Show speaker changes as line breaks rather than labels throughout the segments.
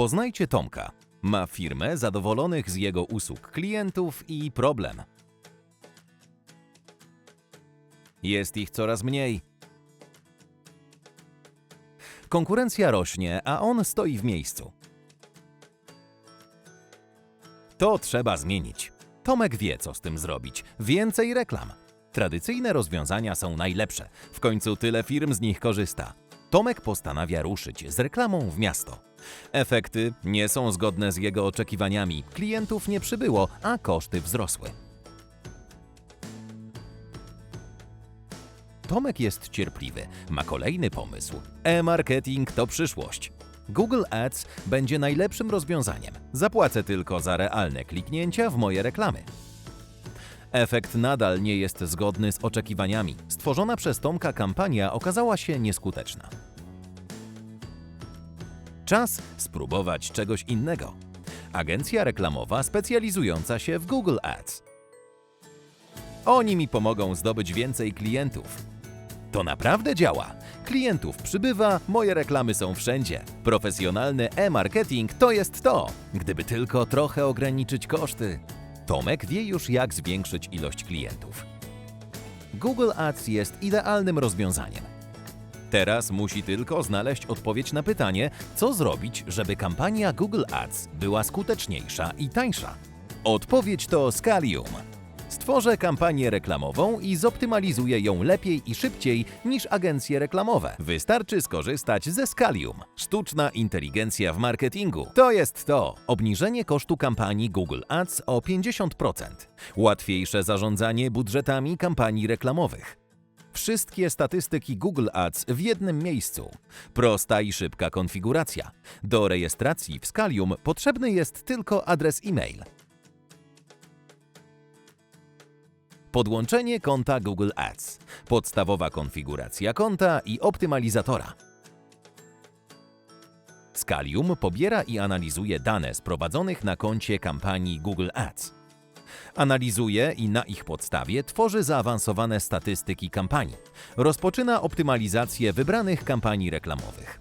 Poznajcie Tomka. Ma firmę zadowolonych z jego usług klientów i problem. Jest ich coraz mniej. Konkurencja rośnie, a on stoi w miejscu. To trzeba zmienić. Tomek wie, co z tym zrobić. Więcej reklam. Tradycyjne rozwiązania są najlepsze. W końcu tyle firm z nich korzysta. Tomek postanawia ruszyć z reklamą w miasto. Efekty nie są zgodne z jego oczekiwaniami. Klientów nie przybyło, a koszty wzrosły. Tomek jest cierpliwy. Ma kolejny pomysł. E-marketing to przyszłość. Google Ads będzie najlepszym rozwiązaniem. Zapłacę tylko za realne kliknięcia w moje reklamy. Efekt nadal nie jest zgodny z oczekiwaniami. Stworzona przez Tomka kampania okazała się nieskuteczna. Czas spróbować czegoś innego. Agencja reklamowa specjalizująca się w Google Ads. Oni mi pomogą zdobyć więcej klientów. To naprawdę działa. Klientów przybywa, moje reklamy są wszędzie. Profesjonalny e-marketing to jest to, gdyby tylko trochę ograniczyć koszty. Tomek wie już, jak zwiększyć ilość klientów. Google Ads jest idealnym rozwiązaniem. Teraz musi tylko znaleźć odpowiedź na pytanie, co zrobić, żeby kampania Google Ads była skuteczniejsza i tańsza. Odpowiedź to Scalium. Stworzę kampanię reklamową i zoptymalizuję ją lepiej i szybciej niż agencje reklamowe. Wystarczy skorzystać ze Scalium. Sztuczna inteligencja w marketingu. To jest to. Obniżenie kosztu kampanii Google Ads o 50%. Łatwiejsze zarządzanie budżetami kampanii reklamowych. Wszystkie statystyki Google Ads w jednym miejscu. Prosta i szybka konfiguracja. Do rejestracji w Scalium potrzebny jest tylko adres e-mail. Podłączenie konta Google Ads. Podstawowa konfiguracja konta i optymalizatora. Scalium pobiera i analizuje dane z prowadzonych na koncie kampanii Google Ads. Analizuje i na ich podstawie tworzy zaawansowane statystyki kampanii. Rozpoczyna optymalizację wybranych kampanii reklamowych.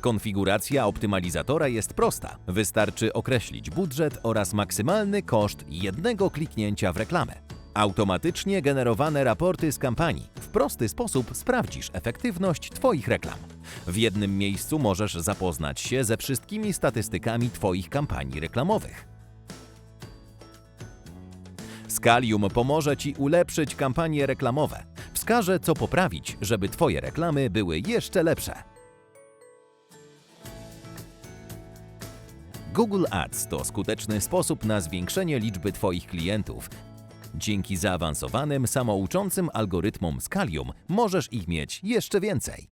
Konfiguracja optymalizatora jest prosta. Wystarczy określić budżet oraz maksymalny koszt jednego kliknięcia w reklamę. Automatycznie generowane raporty z kampanii. W prosty sposób sprawdzisz efektywność Twoich reklam. W jednym miejscu możesz zapoznać się ze wszystkimi statystykami Twoich kampanii reklamowych. Scalium pomoże Ci ulepszyć kampanie reklamowe. Wskaże, co poprawić, żeby Twoje reklamy były jeszcze lepsze. Google Ads to skuteczny sposób na zwiększenie liczby Twoich klientów. Dzięki zaawansowanym, samouczącym algorytmom Scalium możesz ich mieć jeszcze więcej.